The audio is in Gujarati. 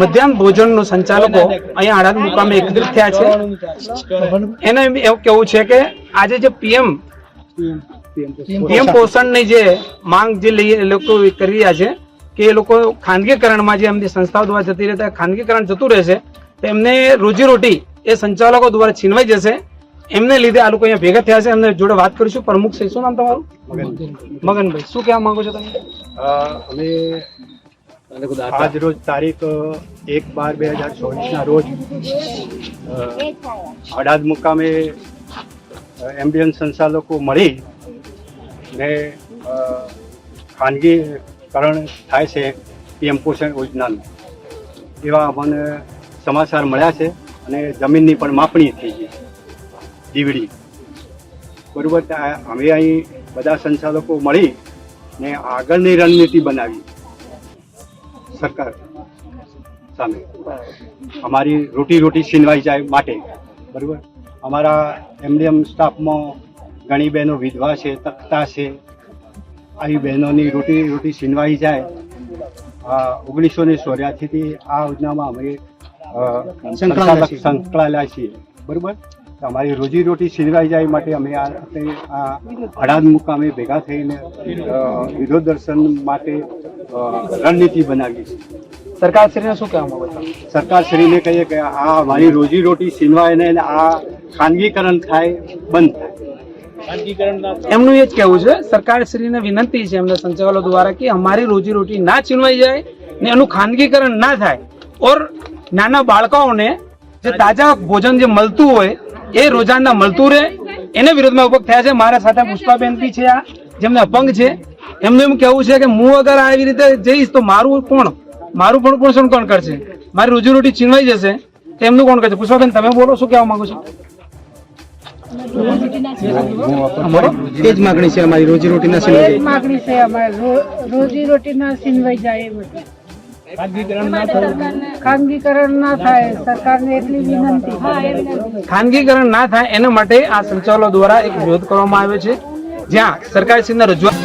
મધ્યાહન ભોજનનો સંચાલકો અહીંયા આણંદ મુકામે એકત્રિત થયા છે. એને એવું કેવું છે કે આજે જે પીએમ પીએમ પોષણની જે માંગ જે લોકો કરી રહ્યા છે કે એ લોકો ખાનગીકરણમાં જે એમની સંસ્થાઓ દ્વારા જતી રહેતા ખાનગીકરણ જતું રહેશે તો એમને રોજીરોટી એ સંચાલકો દ્વારા છીનવાઈ જશે. એમને લીધે આ લોકો અહીંયા ભેગા થયા છે. એમને જોડે વાત કરીશું. પ્રમુખ છે શું નામ તમારું? મગનભાઈ. શું કહેવા માંગો છો તમે? અમે આજ રોજ તારીખ એક બાર બે હજાર ચોવીસના રોજ અડાદ મુકામે એમ્બ્યુલન્સ સંચાલકો મળી ને ખાનગીકરણ થાય છે પીએમ પોષણ યોજનાનું. એવા અમને સમાચાર મળ્યા છે અને જમીનની પણ માપણી થઈ ગઈ દીવડી બરોબર અમે અહીં બધા સંચાલકો મળી ને આગળની રણનીતિ બનાવી. સરકાર સામે. અમારી રોટી રોટી છીનવાઈ જાય માટે. બરાબર? અમારા એમડીએમ સ્ટાફમાં ઘણી બહેનો વિધવા છે તખતા છે. આવી બહેનોની રોટી રોટી છીનવાઈ જાય. ઓગણીસો ને ચોર્યાસીથી આ યોજનામાં અમે સંકળાયેલા છીએ. સંકળાયેલા છીએ. બરોબર? તો અમારી રોજી રોટી છીનવાઈ જાય માટે અમે આ અડાદ મુકામે ભેગા થઈને વિરોધ દર્શન માટે રણનીતિ બનાવી. છે સરકારશ્રીને શું કહેવામાં સરકારશ્રીને કહીએ કે આ અમારી રોજી રોટી છીનવાય ને આ ખાનગીકરણ થાય બંધ થાય. એમનું એ જ કહેવું છે. સરકારશ્રીને વિનંતી છે એમના સંચાલકો દ્વારા કે અમારી રોજી રોટી ના છીનવાઈ જાય ને એનું ખાનગીકરણ ના થાય. ઓર નાના બાળકોને જે તાજા ભોજન જે મળતું હોય એ રોજાના મળતું રહે. એને વિરોધમાં ઊભો થયા છે. મારા સાથે પુષ્પાબેન બી છે આ જેમને અપંગ છે. એમનું એમ કહેવું છે કે હું અગર આવી રીતે જઈશ તો મારું કોણ? મારું પણ પોષણ કોણ કરશે? મારી રોજી રોટી છીનવાઈ જશે. તો એમનું કોણ કરશે? પુષ્પાબેન તમે બોલો શું કહેવા માંગો છો? અમારો જ માગણી છે અમારી રોજી રોટીના એ જ માગણી છે અમારે ના છીનવાઈ જાય ખાનગીકરણ ના થાય. સરકારને એટલી વિનંતી. ખાનગીકરણ ના થાય એના માટે આ સંચાલકો દ્વારા એક વિરોધ કરવામાં આવ્યો છે. જ્યાં સરકારશ્રીને રજૂઆત